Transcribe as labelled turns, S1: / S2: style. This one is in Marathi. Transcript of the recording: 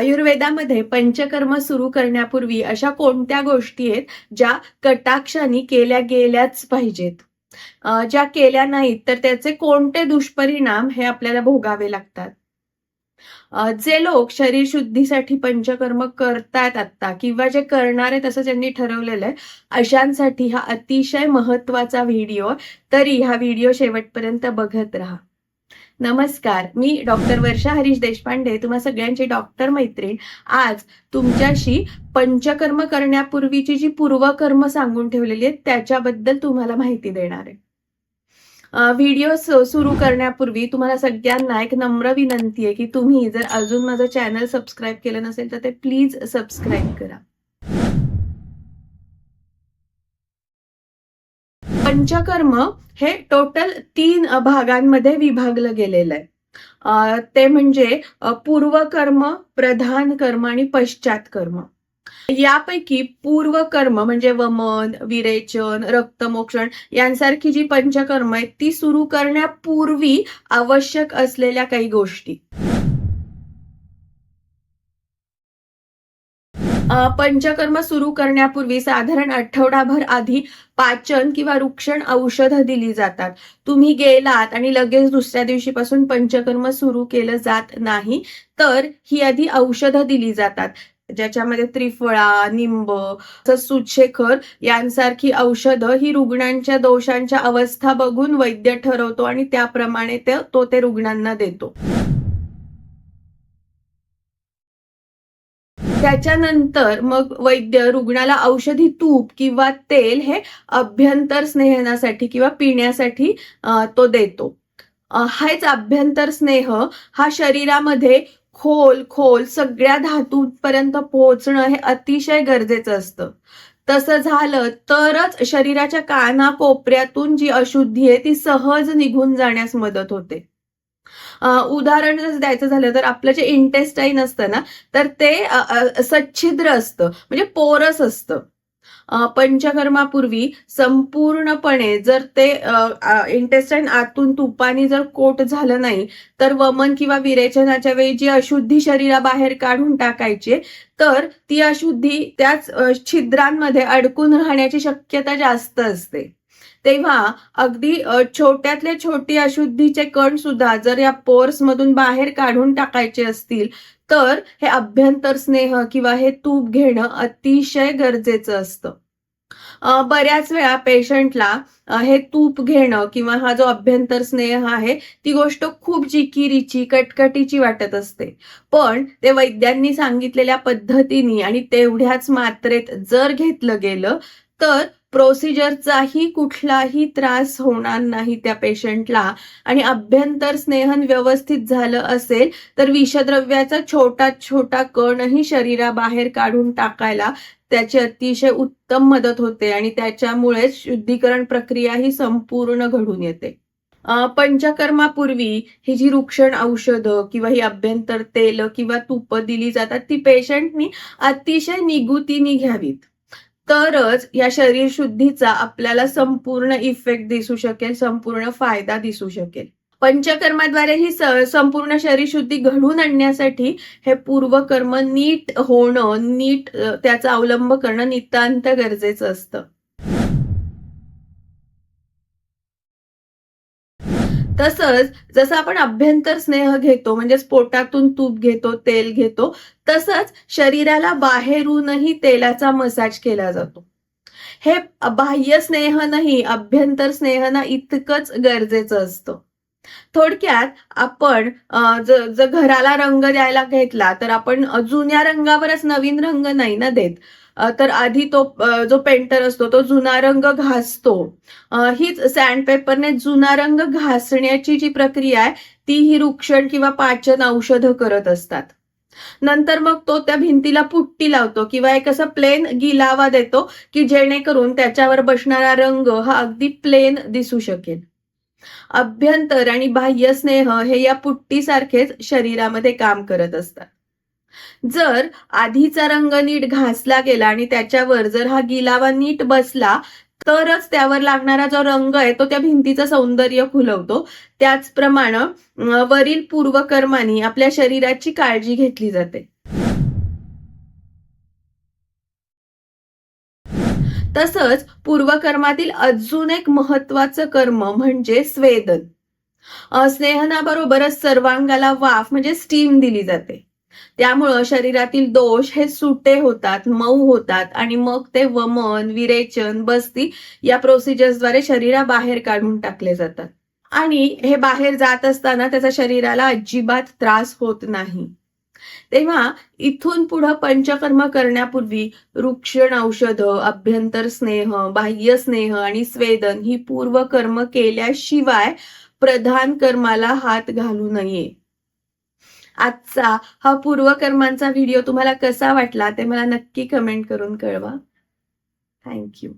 S1: आयुर्वेदामध्ये पंचकर्म सुरू करण्यापूर्वी अशा कोणत्या गोष्टी आहेत ज्या कटाक्षाने केल्या गेल्याच पाहिजेत? ज्या केल्या नाहीत तर त्याचे कोणते दुष्परिणाम हे आपल्याला भोगावे लागतात? जे लोक शरीर शुद्धीसाठी पंचकर्म करतात आता किंवा जे करणार आहेत ज्यांनी ठरवलेलं आहे अशांसाठी हा अतिशय महत्त्वाचा व्हिडिओ. तरी हा व्हिडिओ शेवटपर्यंत बघत राहा. नमस्कार मी डॉक्टर वर्षा हरीश देशपांडे तुम्हा सगळ्यांची डॉक्टर मैत्रीण. आज तुमच्याशी पंचकर्म करण्यापूर्वीची जी पूर्वकर्म सांगून ठेवलेली आहेत त्याच्याबद्दल तुम्हाला माहिती देणार आहे. व्हिडिओ सुरू करण्यापूर्वी तुम्हाला सगळ्यांना एक नम्र विनंती आहे की तुम्ही जर अजून माझं चॅनल सबस्क्राईब केलं नसेल तर ते प्लीज सबस्क्राईब करा. पंचकर्म हे टोटल तीन भागांमध्ये विभागलं गेलेलं आहे. ते म्हणजे पूर्वकर्म प्रधान कर्म आणि पश्चात कर्म यापैकी पूर्वकर्म म्हणजे वमन विरेचन रक्तमोक्षण यांसारखी जी पंचकर्म आहेत ती सुरू करण्यापूर्वी आवश्यक असलेल्या काही गोष्टी. पंचकर्म सुरू करण्यापूर्वी साधारण आठवडाभर आधी पाचन किंवा रुक्षण औषधं दिली जातात. तुम्ही गेलात आणि लगेच दुसऱ्या दिवशीपासून पंचकर्म सुरू केलं जात नाही तर ही आधी औषधं दिली जातात. ज्याच्यामध्ये त्रिफळा निंब सुच्छेखर यांसारखी औषधं ही रुग्णांच्या दोषांच्या अवस्था बघून वैद्य ठरवतो आणि त्याप्रमाणे ते तो ते रुग्णांना देतो. त्याच्यानंतर मग वैद्य रुग्णाला औषधी तूप किंवा तेल हे अभ्यंतर स्नेहनासाठी किंवा पिण्यासाठी तो देतो. हाच अभ्यंतर स्नेह हा शरीरामध्ये खोल खोल सगळ्या धातूंपर्यंत पोहोचणं हे अतिशय गरजेचं असतं. तसं झालं तरच शरीराच्या कानाकोपऱ्यातून जी अशुद्धी आहे ती सहज निघून जाण्यास मदत होते. उदाहरण जर द्यायचं झालं तर आपलं जे इंटेस्टाईन असतं ना तर ते सच्छिद्र असतं म्हणजे पोरस असतं. पंचकर्मापूर्वी संपूर्णपणे जर ते इंटेस्टाईन आतून तुपानी जर कोट झालं नाही तर वमन किंवा विरेचनाच्या वेळी जी अशुद्धी शरीराबाहेर काढून टाकायची तर ती अशुद्धी त्याच छिद्रांमध्ये अडकून राहण्याची शक्यता जास्त असते. तेव्हा अगदी छोट्यातल्या छोटी अशुद्धीचे कण सुद्धा जर या पोर्स मधून बाहेर काढून टाकायचे असतील तर हे अभ्यंतर स्नेह किंवा हे तूप घेणं अतिशय गरजेचं असतं. बऱ्याच वेळा पेशंटला हे तूप घेणं किंवा हा जो अभ्यंतर स्नेह आहे ती गोष्ट खूप जिकिरीची कटकटीची वाटत असते. पण ते वैद्यांनी सांगितलेल्या पद्धतीने आणि तेवढ्याच मात्रेत जर घेतलं गेलं तर प्रोसिजरचाही कुठलाही त्रास होणार नाही त्या पेशंटला आणि अभ्यंतर स्नेहन व्यवस्थित झालं असेल तर विषद्रव्याचा छोटा छोटा कणही शरीराबाहेर काढून टाकायला त्याची अतिशय उत्तम मदत होते आणि त्याच्यामुळेच शुद्धीकरण प्रक्रिया ही संपूर्ण घडून येते. पंचकर्मापूर्वी ही जी रुक्षण औषधं किंवा ही अभ्यंतर तेल किंवा तूप दिली जातात ती पेशंटनी अतिशय निगुतीने घ्यावीत. तरच या शरीर शुद्धीचा आपल्याला संपूर्ण इफेक्ट दिसू शकेल संपूर्ण फायदा दिसू शकेल. पंचकर्माद्वारे ही संपूर्ण शरीर शुद्धी घडून आणण्यासाठी हे पूर्वकर्म नीट होणं नीट त्याचा अवलंब करणं नितांत गरजेचं असतं. तसंच जसं आपण अभ्यंतर स्नेह घेतो म्हणजे पोटातून तूप घेतो तेल घेतो तसंच शरीराला बाहेरूनही तेलाचा मसाज केला जातो. हे बाह्य स्नेह नाही अभ्यंतर स्नेहना इतकंच गरजेचं असतं. थोडक्यात आपण जर घराला रंग द्यायला घेतला तर आपण जुन्या रंगावरच नवीन रंग नाही ना देत. तर आधी तो जो पेंटर असतो तो जुना रंग घासतो. हीच सँडपेपरने जुना रंग घासण्याची जी प्रक्रिया आहे ती ही रुक्षण किंवा पाचन औषधं करत असतात. नंतर मग तो त्या भिंतीला पुट्टी लावतो किंवा एक असं प्लेन गिलावा देतो की जेणेकरून त्याच्यावर बसणारा रंग हा अगदी प्लेन दिसू शकेल. अभ्यंतर आणि बाह्य स्नेह हे या पुट्टीसारखेच शरीरामध्ये काम करत असतात. जर आधीचा रंग नीट घासला गेला आणि त्याच्यावर जर हा गिलावा नीट बसला तरच त्यावर लागणारा जो रंग आहे तो त्या भिंतीचं सौंदर्य खुलवतो त्याचप्रमाणे वरील पूर्वकर्मानी आपल्या शरीराची काळजी घेतली जाते. तसंच पूर्वकर्मातील अजून एक महत्वाचं कर्म म्हणजे स्वेदन. स्नेहनाबरोबरच सर्वांगाला वाफ म्हणजे स्टीम दिली जाते. त्यामुळं शरीरातील दोष हे सुटे होतात मऊ होतात आणि मग ते वमन विरेचन बस्ती या प्रोसिजर्सद्वारे शरीराबाहेर काढून टाकले जातात. आणि हे बाहेर जात असताना त्याचा शरीराला अजिबात त्रास होत नाही. तेव्हा इथून पुढं पंचकर्म करण्यापूर्वी वृक्षण औषध अभ्यंतर स्नेह बाह्य स्नेह आणि स्वेदन ही पूर्वकर्म केल्याशिवाय प्रधान कर्माला हात घालू नये. आजचा हा पूर्वकर्मांचा व्हिडिओ तुम्हाला कसा वाटला ते मला नक्की कमेंट करून कळवा. थँक्यू